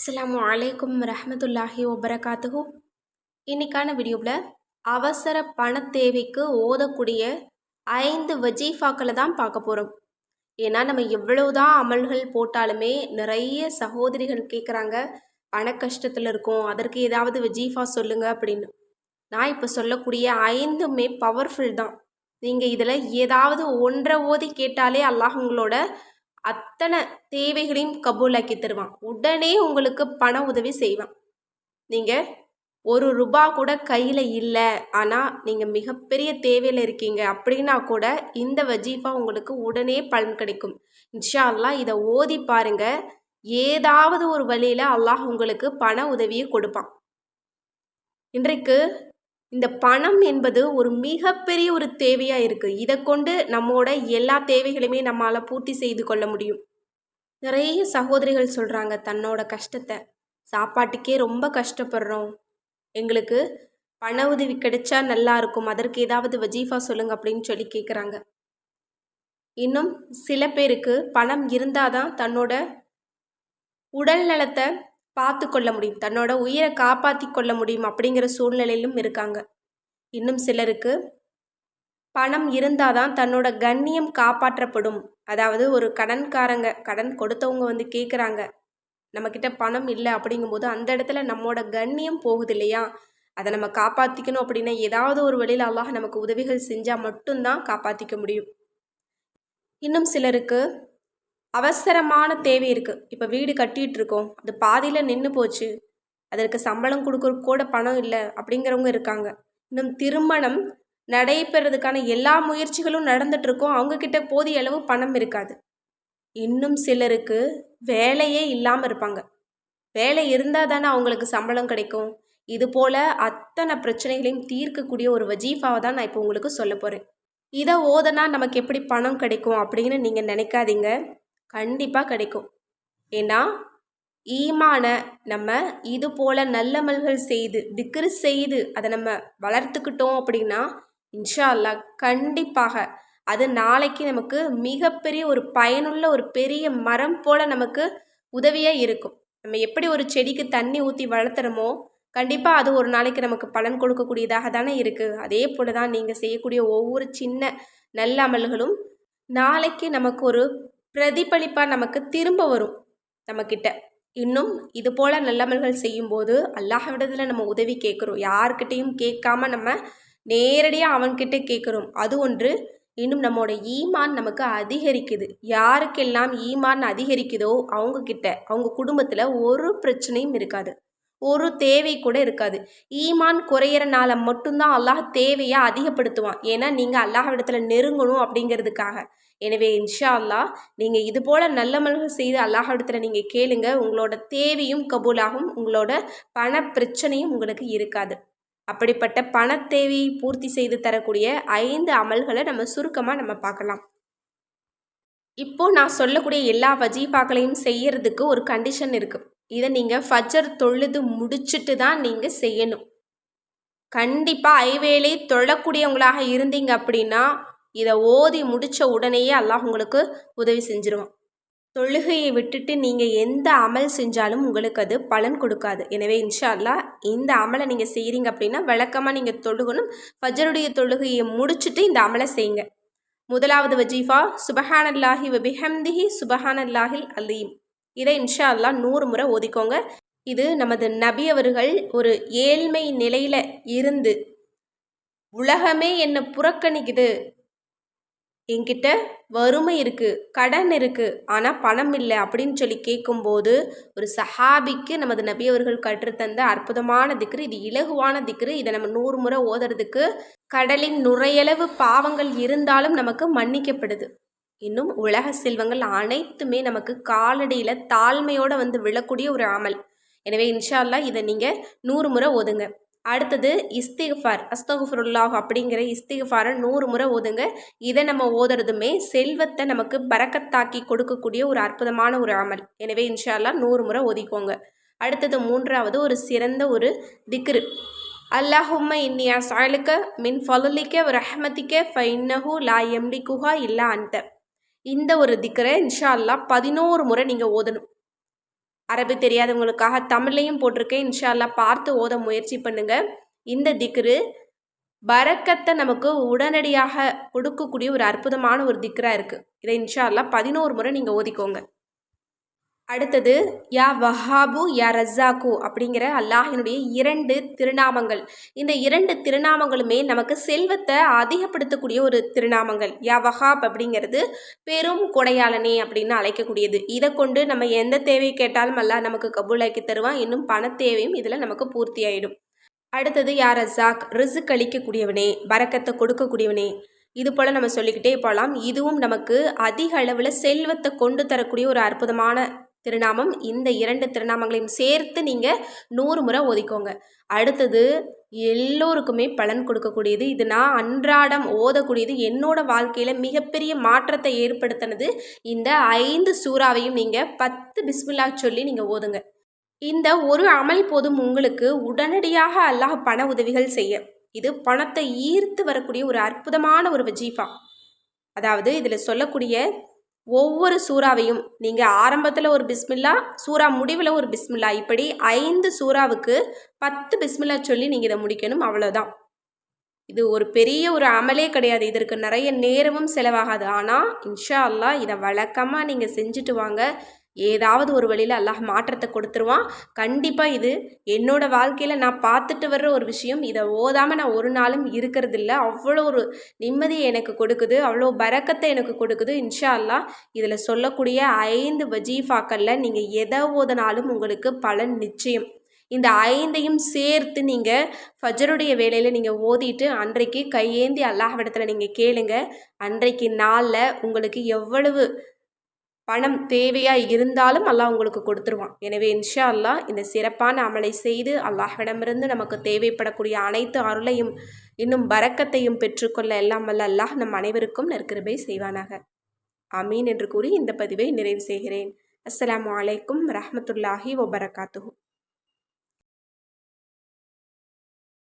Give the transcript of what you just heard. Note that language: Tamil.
அஸ்லாம் அலைக்கும் ரஹமத்துல்லாஹி வபரகாத்துஹு. இன்னைக்கான வீடியோவில் அவசர பண தேவைக்கு ஓதக்கூடிய ஐந்து வஜீஃபாக்களை தான் பார்க்க போகிறோம். ஏன்னா நம்ம எவ்வளவுதான் அமல்கள் போட்டாலுமே நிறைய சகோதரிகள் கேட்குறாங்க பண கஷ்டத்தில் இருக்கோம் அதற்கு ஏதாவது வஜீஃபா சொல்லுங்க அப்படின்னு. நான் இப்போ சொல்லக்கூடிய ஐந்துமே பவர்ஃபுல் தான். நீங்கள் இதில் ஏதாவது ஒன்றை ஓதி கேட்டாலே அல்லாஹ் உங்களோட அத்தனை தேவைகளையும் கபூலாக்கி தருவான். உடனே உங்களுக்கு பண உதவி செய்வான். நீங்கள் ஒரு ரூபா கூட கையில் இல்லை. ஆனால் நீங்கள் மிகப்பெரிய தேவையில் இருக்கீங்க. அப்படின்னா கூட இந்த வஜீஃபா உங்களுக்கு உடனே பலன் கிடைக்கும். இன்ஷா அல்லாஹ் இதை ஓதி பாருங்க. ஏதாவது ஒரு வழியில் அல்லாஹ் உங்களுக்கு பண உதவியை கொடுப்பான். இன்றைக்கு இந்த பணம் என்பது ஒரு மிகப்பெரிய ஒரு தேவையாக இருக்குது இதை கொண்டு நம்மோட எல்லா தேவைகளையுமே நம்மளால் பூர்த்தி செய்து கொள்ள முடியும். நிறைய சகோதரிகள் சொல்கிறாங்க தன்னோட கஷ்டத்தை. சாப்பாட்டுக்கே ரொம்ப கஷ்டப்படுறோம். எங்களுக்கு பண உதவி கிடைச்சா நல்லா இருக்கும். அதற்கு ஏதாவது வஜீஃபா சொல்லுங்க அப்படின்னு சொல்லி கேட்குறாங்க இன்னும் சில பேருக்கு பணம் இருந்தால் தான் தன்னோட உடல் நலத்தை பார்த்து கொள்ள முடியும். தன்னோட உயிரை காப்பாற்றி கொள்ள முடியும் அப்படிங்கிற சூழ்நிலையிலும் இருக்காங்க. இன்னும் சிலருக்கு பணம் இருந்தால் தான் தன்னோட கண்ணியம் காப்பாற்றப்படும். அதாவது ஒரு கடன்காரங்க கடன் கொடுத்தவங்க வந்து கேட்குறாங்க நம்மக்கிட்ட பணம் இல்லை அப்படிங்கும்போது அந்த இடத்துல நம்மளோட கண்ணியம் போகுது இல்லையா அதை நம்ம காப்பாற்றிக்கணும் அப்படின்னா ஏதாவது ஒரு வழியில் அல்லாஹ் நமக்கு உதவிகள் செஞ்சால் மட்டும்தான் காப்பாற்றிக்க முடியும். இன்னும் சிலருக்கு அவசரமான தேவை இருக்குது இப்போ வீடு கட்டிகிட்டு இருக்கோம் அது பாதியில் நின்று போச்சு. அதற்கு சம்பளம் கொடுக்குற கூட பணம் இல்லை அப்படிங்கிறவங்க இருக்காங்க. இன்னும் திருமணம் நடைபெறதுக்கான எல்லா முயற்சிகளும் நடந்துகிட்ருக்கோம் அவங்கக்கிட்ட போதிய அளவு பணம் இருக்காது. இன்னும் சிலருக்கு வேலையே இல்லாமல் இருப்பாங்க. வேலை இருந்தால் தானே அவங்களுக்கு சம்பளம் கிடைக்கும். இது போல் அத்தனை பிரச்சனைகளையும் தீர்க்கக்கூடிய ஒரு வஜீஃபாவை தான் நான் இப்போ உங்களுக்கு சொல்ல போகிறேன் இதை ஓதனா நமக்கு எப்படி பணம் கிடைக்கும் அப்படின்னு நீங்கள் நினைக்காதீங்க. கண்டிப்பாக கிடைக்கும். ஏன்னா ஈமான நம்ம இது போல் நல்லமல்கள் செய்து திக்ரு செய்து அதை நம்ம வளர்த்துக்கிட்டோம் அப்படின்னா இன்ஷா அல்லா கண்டிப்பாக அது நாளைக்கு நமக்கு மிகப்பெரிய ஒரு பயனுள்ள ஒரு பெரிய மரம் போல் நமக்கு உதவியாக இருக்கும். நம்ம எப்படி ஒரு செடிக்கு தண்ணி ஊற்றி வளர்த்துறோமோ கண்டிப்பாக அது ஒரு நாளைக்கு நமக்கு பலன் கொடுக்கக்கூடியதாக தானே இருக்குது அதே போல் தான் நீங்கள் செய்யக்கூடிய ஒவ்வொரு சின்ன நல்ல அமல்களும் நாளைக்கு நமக்கு ஒரு பிரதிபலிப்பாக நமக்கு திரும்ப வரும் நம்மக்கிட்ட. இன்னும் இது போல் நல்லமல்கள் செய்யும்போது அல்லாஹ்விடத்தில் நம்ம உதவி கேட்குறோம். யார்கிட்டையும் கேட்காம நம்ம நேரடியாக அவன்கிட்ட கேட்குறோம். அது ஒன்று. இன்னும் நம்மளோட ஈமான் நமக்கு அதிகரிக்குது. யாருக்கெல்லாம் ஈமான் அதிகரிக்குதோ அவங்கக்கிட்ட அவங்க குடும்பத்தில் ஒரு பிரச்சனையும் இருக்காது. ஒரு தேவை கூட இருக்காது. ஈமான் குறையிறனால மட்டும்தான் அல்லாஹ் தேவையை அதிகப்படுத்துவான். ஏன்னா நீங்கள் அல்லாஹ் இடத்துல நெருங்கணும் அப்படிங்கிறதுக்காக. எனவே இன்ஷா அல்லா நீங்கள் இது போல் நல்லமல்கள் செய்து அல்லாஹிடத்தில் நீங்கள் கேளுங்க. உங்களோட தேவையும் கபூலாகும். உங்களோட பண பிரச்சனையும் உங்களுக்கு இருக்காது. அப்படிப்பட்ட பண தேவையை பூர்த்தி செய்து தரக்கூடிய ஐந்து அமல்களை நம்ம சுருக்கமாக நம்ம பார்க்கலாம். இப்போது நான் சொல்லக்கூடிய எல்லா வஜீபாக்களையும் செய்யறதுக்கு ஒரு கண்டிஷன் இருக்குது இதை நீங்கள் ஃபஜர் தொழுது முடிச்சுட்டு தான் நீங்கள் செய்யணும். கண்டிப்பாக ஐவேளை தொழக்கூடியவங்களாக இருந்தீங்க அப்படின்னா இதை ஓதி முடித்த உடனேயே அல்லாஹ் உங்களுக்கு உதவி செஞ்சிருவான். தொழுகையை விட்டுட்டு நீங்கள் எந்த அமல் செஞ்சாலும் உங்களுக்கு அது பலன் கொடுக்காது. எனவே இன்ஷா அல்லா இந்த அமலை நீங்கள் செய்கிறீங்க அப்படின்னா விளக்கமாக நீங்கள் தொழுகணும். ஃபஜருடைய தொழுகையை முடிச்சுட்டு இந்த அமலை செய்யுங்க. முதலாவது வஜீஃபா சுபஹானல்லாஹி வபிஹம்திஹி சுபஹானல்லாஹில் அலீம். இதை இன்ஷா அல்லா நூறு முறை ஓதிக்கோங்க. இது நமது நபி அவர்கள் ஒரு ஏழ்மை நிலையில் இருந்து உலகமே என்னை புறக்கணிக்குது. என்கிட்ட வறுமை இருக்குது கடன் இருக்குது ஆனால் பணம் இல்லை அப்படின்னு சொல்லி கேட்கும்போது ஒரு சஹாபிக்கு நமது நபி அவர்கள் கற்றுத்தந்த அற்புதமான திக்ரு இது இலகுவான திக்ரு. இதை நம்ம நூறு முறை ஓதுறதுக்கு கடலின் நுரையளவு பாவங்கள் இருந்தாலும் நமக்கு மன்னிக்கப்படுது. இன்னும் உலக செல்வங்கள் அனைத்துமே நமக்கு காலடியில் தாழ்மையோடு வந்து விழக்கூடிய ஒரு அமல். எனவே இன்ஷால்லா இதை நீங்கள் நூறு முறை ஓதுங்க. அடுத்தது இஸ்திஃபார் அஸ்தகுஃபருல்லாஹ் அப்படிங்கிற இஸ்திஃபாரை நூறு முறை ஓதுங்க. இதை நம்ம ஓதுறதுமே செல்வத்தை நமக்கு பறக்கத்தாக்கி கொடுக்கக்கூடிய ஒரு அற்புதமான ஒரு அமல். எனவே இன்ஷால்லா நூறு முறை ஓதிக்கோங்க. அடுத்தது மூன்றாவது ஒரு சிறந்த ஒரு திக்ரு. அல்லாஹும்ம இன்னியா சாயலுக்க மின் ஃபலுலிக்க ரஹமதிக்க ஃபைன்னஹு லா எம்லிக்குஹா இல்லா அந்த இந்த ஒரு திக்கரை இன்ஷா அல்லா பதினோரு முறை நீங்கள் ஓதணும். அரபி தெரியாதவங்களுக்காக தமிழ்லையும் போட்டிருக்கேன். இன்ஷால்லா பார்த்து ஓத முயற்சி பண்ணுங்க. இந்த திக்ரு பரக்கத்தை நமக்கு உடனடியாக கொடுக்கக்கூடிய ஒரு அற்புதமான ஒரு திக்ரா இருக்குது இதை இன்ஷால்லா பதினோரு முறை நீங்கள் ஓதிக்கோங்க. அடுத்தது யா வஹாபு யா ரஸாக்கு அப்படிங்கிற அல்லாஹினுடைய இரண்டு திருநாமங்கள். இந்த இரண்டு திருநாமங்களுமே நமக்கு செல்வத்தை அதிகப்படுத்தக்கூடிய ஒரு திருநாமங்கள். யா வஹாப் அப்படிங்கிறது பெரும் கொடையாளனே அப்படின்னு அழைக்கக்கூடியது. இதை கொண்டு நம்ம எந்த தேவை கேட்டாலும் அல்லாஹ் நமக்கு கபூலாக்கி தருவான். இன்னும் பண தேவையும் இதில் நமக்கு பூர்த்தி ஆகிடும் அடுத்தது யா ரஸாக் ரிசுக் அளிக்கக்கூடியவனே பறக்கத்தை கொடுக்கக்கூடியவனே. இது போல் நம்ம சொல்லிக்கிட்டே போகலாம் இதுவும் நமக்கு அதிக அளவில் செல்வத்தை கொண்டு தரக்கூடிய ஒரு அற்புதமான திருநாமம். இந்த இரண்டு திருநாமங்களையும் சேர்த்து நீங்கள் நூறு முறை ஒதுக்கோங்க. அடுத்தது எல்லோருக்குமே பலன் கொடுக்கக்கூடியது. இது நான் அன்றாடம் ஓதக்கூடியது. என்னோட வாழ்க்கையில் மிகப்பெரிய மாற்றத்தை ஏற்படுத்தினது இந்த ஐந்து சூறாவையும் நீங்கள் பத்து பிஸ்மில்லா சொல்லி நீங்கள் ஓதுங்க. இந்த ஒரு அமல் போதும் உங்களுக்கு உடனடியாக அல்லாஹ் பண உதவிகள் செய்ய. இது பணத்தை ஈர்த்து வரக்கூடிய ஒரு அற்புதமான ஒரு வஜீஃபா. அதாவது இதில் சொல்லக்கூடிய ஒவ்வொரு சூறாவையும் நீங்கள் ஆரம்பத்தில் ஒரு பிஸ்மில்லா சூறா முடிவில் ஒரு பிஸ்மில்லா இப்படி ஐந்து சூறாவுக்கு பத்து பிஸ்மில்லா சொல்லி நீங்கள் இதை முடிக்கணும் அவ்வளோதான் இது ஒரு பெரிய ஒரு அமலே கிடையாது இதற்கு நிறைய நேரமும் செலவாகாது. ஆனால் இன்ஷா அல்லா இதை வழக்கமாக நீங்கள் செஞ்சுட்டு வாங்க. ஏதாவது ஒரு வழியில் அல்லாஹ் மாற்றத்தை கொடுத்துருவான். கண்டிப்பாக இது என்னோடய வாழ்க்கையில் நான் பார்த்துட்டு வர்ற ஒரு விஷயம். இதை ஓதாமல் நான் ஒரு நாளும் இருக்கிறதில்ல. அவ்வளோ ஒரு நிம்மதியை எனக்கு கொடுக்குது. அவ்வளோ பறக்கத்தை எனக்கு கொடுக்குது. இன்ஷா அல்லாஹ் இதில் சொல்லக்கூடிய ஐந்து வஜீஃபாக்களில் நீங்கள் எதை ஓதனாலும் உங்களுக்கு பலன் நிச்சயம். இந்த ஐந்தையும் சேர்த்து நீங்கள் ஃபஜருடைய வேலையில் நீங்கள் ஓதிட்டு அன்றைக்கு கையேந்தி அல்லாஹ் இடத்துல நீங்கள் கேளுங்க. அன்றைக்கு நாளில் உங்களுக்கு எவ்வளவு பணம் தேவையாக இருந்தாலும் அல்லாஹ் உங்களுக்கு கொடுத்துருவான். எனவே இன்ஷா அல்லாஹ் இந்த சிறப்பான அமலை செய்து அல்லாஹ்விடமிருந்து நமக்கு தேவைப்படக்கூடிய அனைத்து அருளையும் இன்னும் பறக்கத்தையும் பெற்றுக்கொள்ள எல்லாம் வல்ல அல்லாஹ் நம் அனைவருக்கும் நற்கிருபை செய்வானாக. அமீன் என்று கூறி இந்த பதிவை நிறைவு செய்கிறேன். அஸ்லாம் வலைக்கும் ரஹமத்துல்லாஹி வபரகாத்துஹூ.